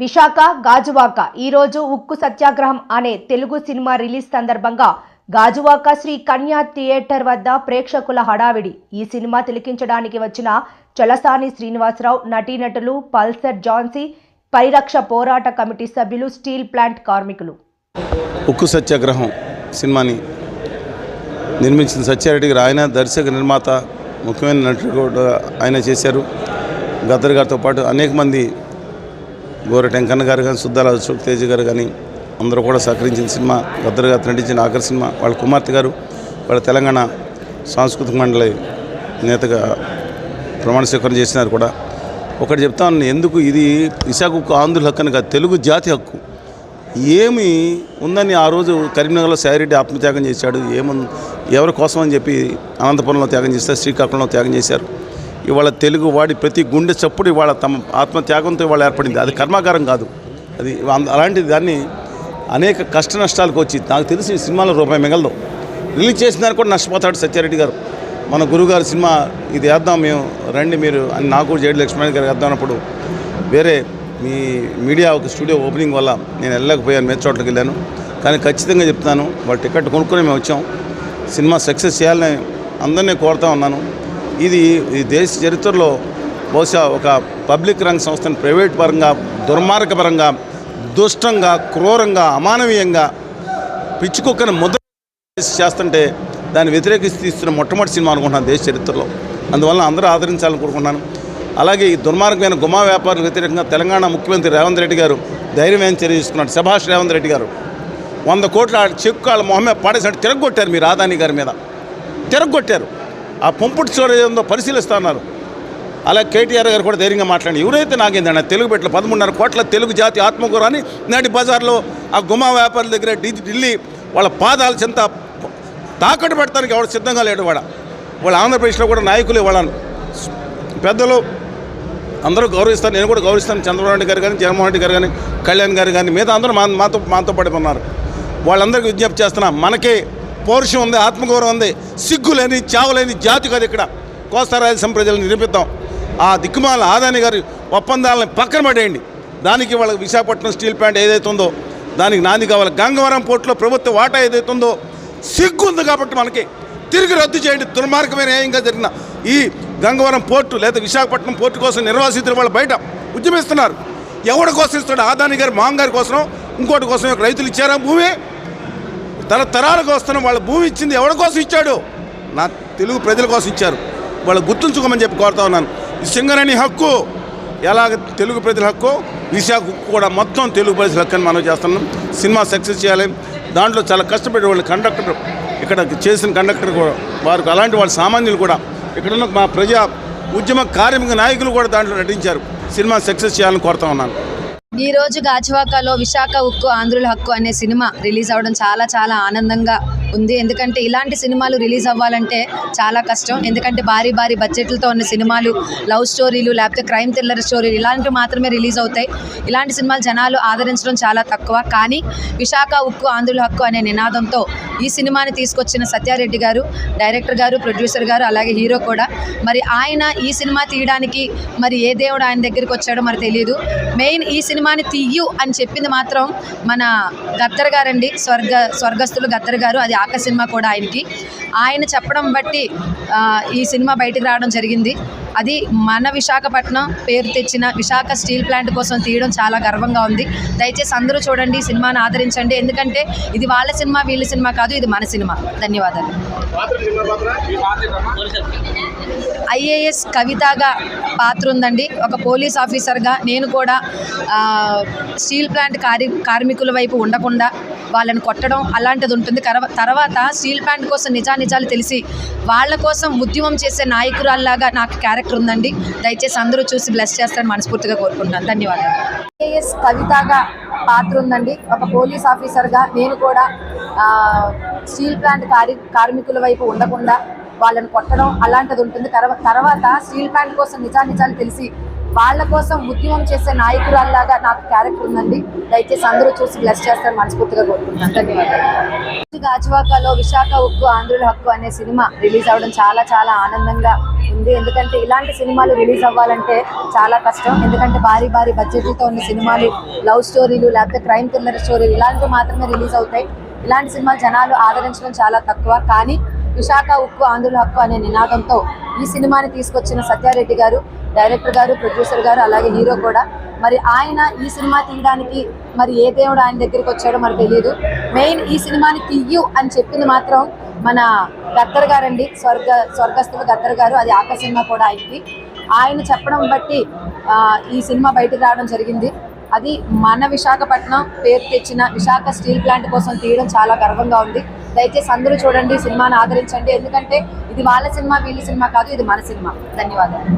విశాఖ గాజువాక ఈరోజు ఉక్కు సత్యాగ్రహం అనే తెలుగు సినిమా రిలీజ్ సందర్భంగా గాజువాక శ్రీ కన్యా థియేటర్ వద్ద ప్రేక్షకుల హడావిడి. ఈ సినిమా తిలకించడానికి వచ్చిన చలసాని శ్రీనివాసరావు నటీనటులు పల్సర్ జాన్సీ పరిరక్ష పోరాట కమిటీ సభ్యులు స్టీల్ ప్లాంట్ కార్మికులు. ఉక్కు సత్యాగ్రహం సినిమాని నిర్మించిన సత్యారెడ్డి గారు. ఆయన దర్శక నిర్మాత ముఖ్యమైన నటుడు కూడా ఆయన చేశారు. గద్దర్ గారితో పాటు అనేక మంది గోర టెంకన్న గారు కానీ సుద్దాల అశోక్ తేజ్ గారు కానీ అందరూ కూడా సహకరించిన సినిమా గద్దరు గారు నటించిన ఆఖరి సినిమా వాళ్ళ కుమార్తె గారు వాళ్ళ తెలంగాణ సాంస్కృతిక మండలి నేతగా ప్రమాణ స్వీకారం చేసినారు కూడా. ఒకటి చెప్తా ఉన్నాను ఎందుకు ఇది ఇసాకు ఆంధ్రుల హక్కు అని కాదు తెలుగు జాతి హక్కు. ఏమి ఉందని ఆ రోజు కరీంనగర్లో సాయిరెడ్డి ఆత్మత్యాగం చేశాడు ఏముంది ఎవరి కోసం అని చెప్పి అనంతపురంలో త్యాగం చేస్తారు శ్రీకాకుళంలో త్యాగం చేశారు. ఇవాళ తెలుగు వాడి ప్రతి గుండె చప్పుడు ఇవాళ తమ ఆత్మత్యాగంతో ఇవాళ ఏర్పడింది. అది కర్మాగారం కాదు. అది అలాంటిది అలాంటి దాన్ని అనేక కష్ట నష్టాలకు వచ్చి నాకు తెలిసి సినిమాలో రూపాయి మిగలదు. రిలీజ్ చేసిన దానికి కూడా నష్టపోతాడు సత్యారెడ్డి గారు. మన గురుగారు సినిమా ఇది వేద్దాం మేము రండి మీరు అని నాకు జేడి లక్ష్మణ్ గారు వేద్దామన్నప్పుడు వేరే మీ మీడియా ఒక స్టూడియో ఓపెనింగ్ వల్ల నేను వెళ్ళలేకపోయాను మేము చోట్లకి వెళ్ళాను. కానీ ఖచ్చితంగా చెప్తున్నాను వాళ్ళు టికెట్ కొనుక్కొని మేము వచ్చాం. సినిమా సక్సెస్ చేయాలని అందరినీ కోరుతా ఉన్నాను. ఇది ఈ దేశ చరిత్రలో బహుశా ఒక పబ్లిక్ రంగ సంస్థను ప్రైవేట్ పరంగా దుర్మార్గపరంగా దుష్టంగా క్రూరంగా అమానవీయంగా పిచ్చుకొక్కని ముద్ర చేస్తుంటే దాన్ని వ్యతిరేకిస్తూ తీస్తున్న మొట్టమొదటి సినిమా అనుకుంటున్నాను దేశ చరిత్రలో. అందువల్ల అందరూ ఆదరించాలని కోరుకుంటున్నాను. అలాగే ఈ దుర్మార్గమైన గుమా వ్యాపారులకు వ్యతిరేకంగా తెలంగాణ ముఖ్యమంత్రి రేవంత్ రెడ్డి గారు ధైర్యమైన చర్య తీసుకున్నాడు సుభాష్ రేవంత్ రెడ్డి గారు. వంద కోట్ల చెక్కు వాళ్ళ మొహమే పాడేసినట్టు తిరగొట్టారు మీరు ఆదాని గారి మీద. తిరగొట్టారు. ఆ పంపుడు స్టోరేజ్ ఉందో పరిశీలిస్తా ఉన్నారు అలా కేటీఆర్ గారు కూడా ధైర్యంగా మాట్లాడి ఎవరైతే నాకేందన్న తెలుగు పెట్టలు పదమూడున్నర కోట్ల తెలుగు జాతి ఆత్మకూరాని నాటి బజార్లో ఆ గుమా వ్యాపారుల దగ్గర ఢిల్లీ వాళ్ళ పాదాల చెంత తాకట్టు పెడతానికి ఎవడు సిద్ధంగా లేడు వాడ. వాళ్ళ ఆంధ్రప్రదేశ్లో కూడా నాయకులు వాళ్ళను పెద్దలు అందరూ గౌరవిస్తాను నేను కూడా గౌరవిస్తాను. చంద్రబాబు నాయుడు గారు కానీ జగన్మోహన్ రెడ్డి గారు కానీ కళ్యాణ్ గారు కానీ మిగతా అందరూ మా మాతో మాతో పడి ఉన్నారు. వాళ్ళందరికీ విజ్ఞప్తి చేస్తున్నా మనకే పౌరుషం ఉంది ఆత్మగౌరవం ఉంది సిగ్గులేని చావులేని జాతి కాదు ఇక్కడ. కోస్తా రాయలసీమ ప్రజలను నిరూపిద్దాం. ఆ దిక్కుమాల ఆదాని గారి ఒప్పందాలను పక్కన పడేయండి. దానికి వాళ్ళకి విశాఖపట్నం స్టీల్ ప్లాంట్ ఏదైతే ఉందో దానికి నాంది కావాలి. గంగవరం పోర్టులో ప్రభుత్వ వాటా ఏదైతే ఉందో సిగ్గు ఉంది కాబట్టి మనకి తిరిగి రద్దు చేయండి. దుర్మార్గమైన న్యాయంగా జరిగిన ఈ గంగవరం పోర్టు లేదా విశాఖపట్నం పోర్టు కోసం నిర్వాసితులు వాళ్ళు బయట ఉద్యమిస్తున్నారు. ఎవడి కోసం ఇస్తాడు ఆదాని గారి మామగారి కోసం ఇంకోటి కోసం రైతులు ఇచ్చారా? భూమి తరతరాలకు వస్తున్న వాళ్ళ భూమి ఇచ్చింది ఎవరి కోసం ఇచ్చాడు? నా తెలుగు ప్రజల కోసం ఇచ్చారు. వాళ్ళు గుర్తుంచుకోమని చెప్పి కోరుతా ఉన్నాను. ఈ సింగరేణి హక్కు ఎలాగ తెలుగు ప్రజల హక్కు విశాఖ హక్కు కూడా మొత్తం తెలుగు ప్రజల హక్కు అని మనం చేస్తున్నాం. సినిమా సక్సెస్ చేయాలి. దాంట్లో చాలా కష్టపడే వాళ్ళు కండక్టర్ ఇక్కడ చేసిన కండక్టర్ కూడా వారికి అలాంటి వాళ్ళ సామాన్యులు కూడా ఇక్కడున్న మా ప్రజా ఉద్యమ కార్మిక నాయకులు కూడా దాంట్లో నటించారు. సినిమా సక్సెస్ చేయాలని కోరుతా ఉన్నాను. ఈ రోజు గాజువాకలో విశాఖ ఉక్కు ఆంధ్రుల హక్కు అనే సినిమా రిలీజ్ అవ్వడం చాలా చాలా ఆనందంగా ఉంది. ఎందుకంటే ఇలాంటి సినిమాలు రిలీజ్ అవ్వాలంటే చాలా కష్టం. ఎందుకంటే భారీ భారీ బడ్జెట్లతో ఉన్న సినిమాలు లవ్ స్టోరీలు లేకపోతే క్రైమ్ థ్రిల్లర్ స్టోరీలు ఇలాంటివి మాత్రమే రిలీజ్ అవుతాయి. ఇలాంటి సినిమాలు జనాలు ఆదరించడం చాలా తక్కువ. కానీ విశాఖ ఉక్కు ఆంధ్రుల హక్కు అనే నినాదంతో ఈ సినిమాని తీసుకొచ్చిన సత్యారెడ్డి గారు డైరెక్టర్ గారు ప్రొడ్యూసర్ గారు అలాగే హీరో కూడా. మరి ఆయన ఈ సినిమా తీయడానికి మరి ఏ దేవుడు ఆయన దగ్గరికి వచ్చాడో మరి తెలియదు మెయిన్ ఈ సినిమాని తీయు అని చెప్పింది మాత్రం మన గద్దర్ గారండి. స్వర్గ స్వర్గస్థులు గద్దర్ గారు. అది కాక సినిమా కూడా ఆయనకి. ఆయన చెప్పడం బట్టి ఆ, ఈ సినిమా బయటకు రావడం జరిగింది. అది మన విశాఖపట్నం పేరు తెచ్చిన విశాఖ స్టీల్ ప్లాంట్ కోసం తీయడం చాలా గర్వంగా ఉంది. దయచేసి అందరూ చూడండి సినిమాను ఆదరించండి. ఎందుకంటే ఇది వాళ్ళ సినిమా వీళ్ళ సినిమా కాదు ఇది మన సినిమా. ధన్యవాదాలు. ఐఏఎస్ కవితగా పాత్ర ఉందండి. ఒక పోలీస్ ఆఫీసర్గా నేను కూడా స్టీల్ ప్లాంట్ కార్మి కార్మికుల వైపు ఉండకుండా వాళ్ళని కొట్టడం అలాంటిది ఉంటుంది. తర్వాత స్టీల్ ప్లాంట్ కోసం నిజానిజాలు తెలిసి వాళ్ళ కోసం ఉద్యమం చేసే నాయకురాల్లాగా నాకు క్యారెక్టర్ ఉందండి దయచేసి అందరూ చూసి బ్లెస్ చేస్తారని మనస్ఫూర్తిగా కోరుకుంటున్నాను. ధన్యవాదాలు. ఏఎస్ కవితగా పాత్ర ఉందండి. ఒక పోలీస్ ఆఫీసర్గా నేను కూడా స్టీల్ ప్లాంట్ కార్మి కార్మికుల వైపు ఉండకుండా వాళ్ళని కొట్టడం అలాంటిది ఉంటుంది. తర్వాత తర్వాత స్టీల్ ప్లాంట్ కోసం నిజానిజాలు తెలిసి వాళ్ళ కోసం ఉద్యమం చేసే నాయకురాల్లాగా నాకు క్యారెక్టర్ ఉందండి. దయచేసి అందరూ చూసి బ్లెస్ చేస్తారు మనస్ఫూర్తిగా కోరుకుంటున్నాను. ధన్యవాదాలు. గాజువాకలో విశాఖ ఉక్కు ఆంధ్రుల హక్కు అనే సినిమా రిలీజ్ అవ్వడం చాలా చాలా ఆనందంగా ఉంది. ఎందుకంటే ఇలాంటి సినిమాలు రిలీజ్ అవ్వాలంటే చాలా కష్టం. ఎందుకంటే భారీ భారీ బడ్జెట్లతో ఉన్న సినిమాలు లవ్ స్టోరీలు లేకపోతే క్రైమ్ థ్రిల్లర్ స్టోరీలు ఇలాంటివి మాత్రమే రిలీజ్ అవుతాయి. ఇలాంటి సినిమాలు జనాలు ఆదరించడం చాలా తక్కువ. కానీ విశాఖ ఉక్కు ఆంధ్రుల హక్కు అనే నినాదంతో ఈ సినిమాని తీసుకొచ్చిన సత్యారెడ్డి గారు డైరెక్టర్ గారు ప్రొడ్యూసర్ గారు అలాగే హీరో కూడా. మరి ఆయన ఈ సినిమా తీయడానికి మరి ఏ దేవుడు ఆయన దగ్గరికి వచ్చాడో మనకు తెలియదు మెయిన్ ఈ సినిమాని తీయు అని చెప్పింది మాత్రం మన గద్దర్ గారండి. స్వర్గ స్వర్గస్థుల గద్దర్ గారు. అది ఆక సినిమా కూడా ఆయనకి. ఆయన చెప్పడం బట్టి ఈ సినిమా బయటకు రావడం జరిగింది. అది మన విశాఖపట్నం పేరు తెచ్చిన విశాఖ స్టీల్ ప్లాంట్ కోసం తీయడం చాలా గర్వంగా ఉంది. దయచేసి అందరూ చూడండి సినిమాను ఆదరించండి. ఎందుకంటే ఇది వాళ్ళ సినిమా వీళ్ళ సినిమా కాదు ఇది మన సినిమా. ధన్యవాదాలు.